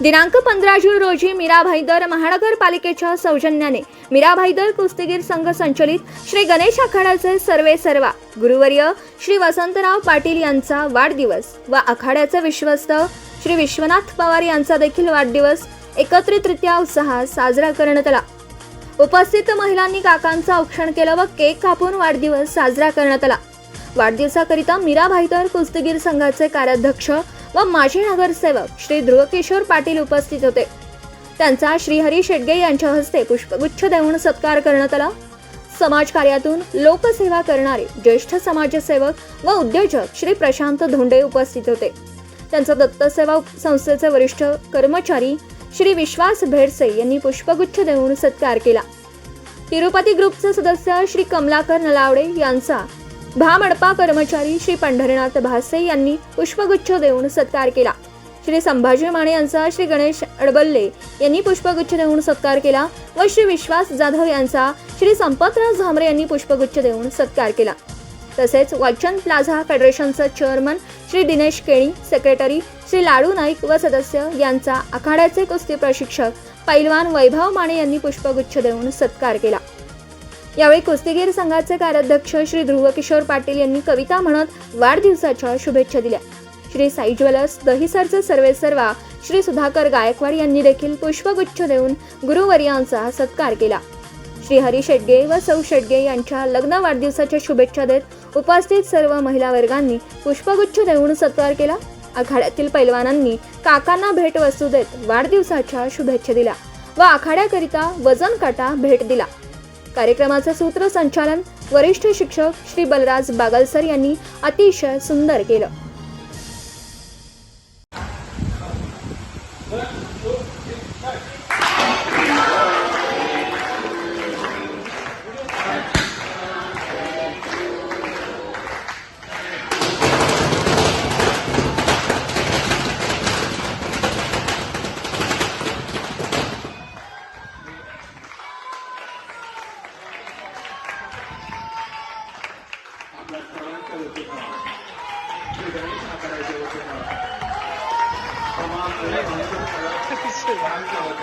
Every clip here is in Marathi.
दिनांक पंधरा जून रोजी मीरा भाईदर महानगरपालिकेच्या सौजन्याने मीरा भाईदर कुस्तीगीर संघ संचलित श्री गणेश आखाड्याचे सर्वे सर्वा. गुरुवर्य श्री वसंतराव पाटील यांचा वाढदिवस व आखाड्याचे विश्वस्त श्री विश्वनाथ पवार यांचा देखील वाढदिवस एकत्रितरित्या उत्साहात साजरा करण्यात आला. उपस्थित महिलांनी काकांचं औक्षण केलं व केक कापून वाढदिवस साजरा करण्यात आला. वाढदिवसाकरिता मीरा भाईदर कुस्तीगीर संघाचे कार्याध्यक्ष व माजी नगरसेवक श्री ध्रुवकिशोर पाटील उपस्थित होते. त्यांचा श्रीहरी शेटगे यांच्या हस्ते पुष्पगुच्छ देऊन सत्कार करण्यात आला. समाजकार्यातून लोकसेवा करणारे ज्येष्ठ समाजसेवक व उद्योजक श्री प्रशांत धोंडे उपस्थित होते. त्यांचा दत्तसेवा संस्थेचे वरिष्ठ कर्मचारी श्री विश्वास भेडसे यांनी पुष्पगुच्छ देऊन सत्कार केला. तिरुपती ग्रुपचे सदस्य श्री कमलाकर नलावडे यांचा भामडपा कर्मचारी श्री पंढरीनाथ भासे यांनी पुष्पगुच्छ देऊन सत्कार केला. श्री संभाजी माने यांचा श्री गणेश अडबल्ले यांनी पुष्पगुच्छ देऊन सत्कार केला व श्री विश्वास जाधव यांचा श्री संपतराव झांबरे यांनी पुष्पगुच्छ देऊन सत्कार केला. तसेच वाचन प्लाझा फेडरेशनचा चेअरमन श्री दिनेश केणी सेक्रेटरी श्री लाडू नाईक व सदस्य यांचा आखाड्याचे कुस्ती प्रशिक्षक पैलवान वैभव माने यांनी पुष्पगुच्छ देऊन सत्कार केला. यावेळी कुस्तीगीर संघाचे कार्याध्यक्ष श्री ध्रुवकिशोर पाटील यांनी कविता म्हणत वाढदिवसाच्या शुभेच्छा दिल्या. श्री साई ज्वेलर्स दहिसरचे सर्वेसर्वा श्री सुधाकर गायकवाड यांनी देखील पुष्पगुच्छ देऊन गुरुवर्यांचा सत्कार केला. श्री हरी शेटगे व सौ शेटगे यांच्या लग्न वाढदिवसाच्या शुभेच्छा देत उपस्थित सर्व महिला वर्गांनी पुष्पगुच्छ देऊन सत्कार केला. आखाड्यातील पैलवानांनी काकांना भेटवस्तू देत वाढदिवसाच्या शुभेच्छा दिल्या व आखाड्याकरिता वजन काटा भेट दिला. कार्यक्रमाचे सूत्रसंचालन वरिष्ठ शिक्षक श्री बलराज बागलसर यांनी अतिशय सुंदर केलं. प्राणांचा देतो साकारायचे होते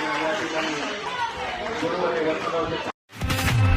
मला या ठिकाणी बरोबर